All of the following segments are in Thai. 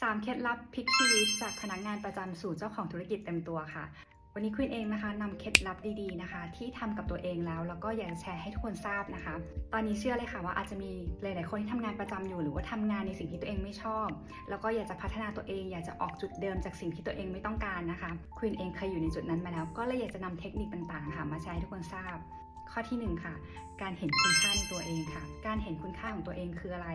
3 เคล็ดลับพลิกชีวิตจากพนักงานประจำสู่เจ้าของธุรกิจเต็มตัวค่ะ วันนี้คุณเองนะคะนำเคล็ดลับดีๆนะคะ ที่ทำกับตัวเองแล้ว แล้วก็อยากจะแชร์ให้ทุกคนทราบนะคะ ตอนนี้เชื่อเลยค่ะว่าอาจจะมีหลายๆคนที่ทำงานประจำอยู่ หรือว่าทำงานในสิ่งที่ตัวเองไม่ชอบ แล้วก็อยากจะพัฒนาตัวเอง อยากจะออกจุดเดิมจากสิ่งที่ตัวเองไม่ต้องการนะคะคุณเองเคยอยู่ในจุดนั้นมาแล้ว ก็เลยอยากจะนำเทคนิคต่างๆค่ะมาแชร์ให้ทุกคนทราบข้อที่หนึ่งค่ะ การเห็นคุณค่าในตัวเองค่ะ การเห็นคุณค่าของตัวเองคืออะไร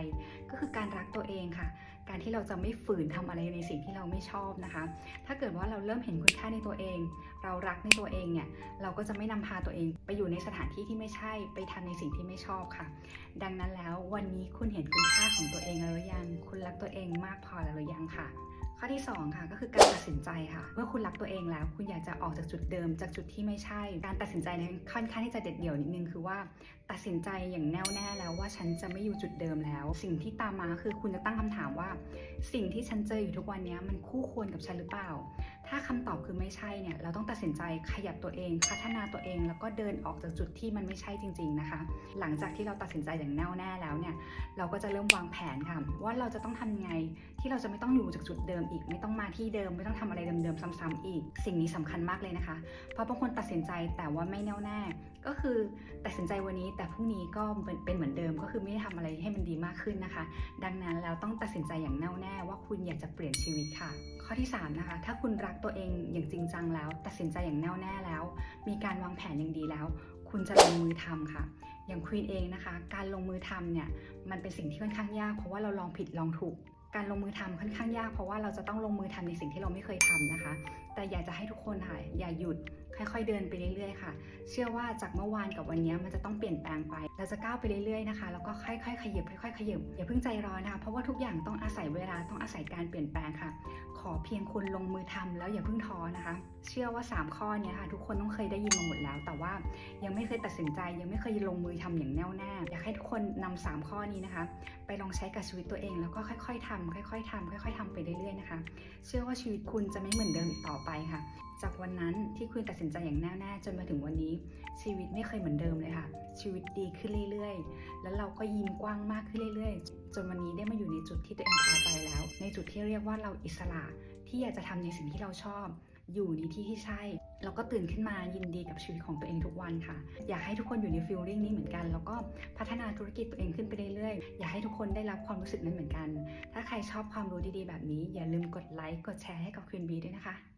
ก็คือการรักตัวเองค่ะการที่เราจะไม่ฝืนทำอะไรในสิ่งที่เราไม่ชอบนะคะ ถ้าเกิดว่าเราเริ่มเห็นคุณค่าในตัวเอง เรารักในตัวเองเนี่ย เราก็จะไม่นำพาตัวเอง ไปอยู่ในสถานที่ที่ไม่ใช่ ไปทำในสิ่งที่ไม่ชอบค่ะ ดังนั้นแล้ววันนี้คุณเห็นคุณค่าของตัวเองแล้วหรือยัง คุณรักตัวเองมากพอแล้วหรือยังค่ะ ข้อที่ 2 ค่ะก็คือการตัดสินใจค่ะ เมื่อคุณรักตัวเองแล้ว คุณอยากจะออกจากจุดเดิมจากจุดที่ไม่ใช่ การตัดสินใจนั้นค่อนข้างที่จะเด็ดเดี่ยวนิดนึงคือว่า ตัดสินใจอย่างแน่วแน่แล้วว่าฉันจะไม่อยู่จุดเดิมแล้ว สิ่งที่ตามมาคือคุณจะตั้งคำถามว่า สิ่งที่ฉันเจออยู่ทุกวันนี้มันคู่ควรกับฉันหรือเปล่า ถ้าคำตอบคือไม่ใช่เนี่ย เราต้องตัดสินใจขยับตัวเอง พัฒนาตัวเอง แล้วก็เดินออกจากจุดที่มันไม่ใช่จริง ๆนะคะ หลังจากที่เราตัดสินใจอย่างแน่วแน่แล้วเนี่ย เราก็จะเริ่มวางแผนค่ะ ว่าเราจะต้องทำยังไง ที่เราจะไม่ต้องอยู่จากจุดเดิมอีก ไม่ต้องมาที่เดิม ไม่ต้องทำอะไรเดิมๆซ้ำๆอีก สิ่งนี้สำคัญมากเลยนะคะ เพราะบางคนตัดสินใจแต่ว่าไม่แน่วแน่ ก็คือตัดสินใจวันนี้แต่พรุ่งนี้ก็เป็นเหมือนเดิม ก็คือไม่ได้ทำอะไรให้มันดีมากขึ้นนะคะ ดังนั้นแล้วต้องตัดสินใจอย่างแน่วแน่ว่าคุณอยากจะเปลี่ยนชีวิตค่ะ ข้อที่สามนะคะ ถ้าคุณรักตัวเองอย่างจริงจังแล้ว ตัดสินใจอย่างแน่วแน่แล้ว มีการวางแผนอย่างดีแล้ว คุณจะลงมือทำค่ะ อย่างควีนเองนะคะ การลงมือทำเนี่ยมันเป็นสิ่งที่ค่อนข้างยาก เพราะว่าเราลองผิดลองถูก การลงมือทำค่อนข้างยาก เพราะว่าเราจะต้องลงมือทำในสิ่งที่เราไม่เคยทำนะคะ แต่อยากจะให้ทุกคนค่ะอย่าหยุด ค่อยๆเดินไปเรื่อยๆค่ะ เชื่อว่าจากเมื่อวานกับวันนี้มันจะต้องเปลี่ยนแปลงไป เราจะก้าวไปเรื่อยๆนะคะ แล้วก็ค่อยๆขยับค่อยๆขยับอย่าเพิ่งใจร้อนนะคะ เพราะว่าทุกอย่างต้องอาศัยเวลา ต้องอาศัยการเปลี่ยนแปลงค่ะ ขอเพียงคุณลงมือทำแล้วอย่าเพิ่งท้อนะคะ เชื่อว่า 3 ข้อนี้ค่ะทุกคนต้องเคยได้ยินมาหมดแล้ว แต่ว่ายังไม่เคยตัดสินใจ ยังไม่เคยลงมือทำอย่างแน่วแน่ อยากให้ทุกคนนำ3ข้อนี้นะคะ ไปลองใช้กับชีวิตตัวเอง แล้วก็ค่อย ๆทำค่อย ๆทำค่อย ๆทำไปเรื่อยๆนะคะ เชื่อว่าชีวิตคุณจะไม่เหมือนเดิมอีกต่อไปค่ะจากวันนั้นที่คุณตัดสินใจอย่างแน่วแน่จนมาถึงวันนี้ ชีวิตไม่เคยเหมือนเดิมเลยค่ะ ชีวิตดีขึ้นเรื่อยๆ แล้วเราก็ยิ้มกว้างมากขึ้นเรื่อยๆ จนวันนี้ได้มาอยู่ในจุดที่ตัวเองพอใจแล้ว ในจุดที่เรียกว่าเราอิสระที่อยากจะทำในสิ่งที่เราชอบ อยู่ในที่ที่ใช่แล้วก็ตื่นขึ้นมายินดีกับชีวิตของตัวเองทุกวันค่ะ อยากให้ทุกคนอยู่ในฟีลลิ่งนี้เหมือนกัน แล้วก็พัฒนาธุรกิจตัวเองขึ้นไปเรื่อยๆ อยากให้ทุกคนได้รับความรู้สึกนั้นเหมือนกัน ถ้าใครชอบความรู้ดีๆแบบนี้ อย่าลืมกดไลค์กดแชร์ให้กับควีนบีด้วยนะคะ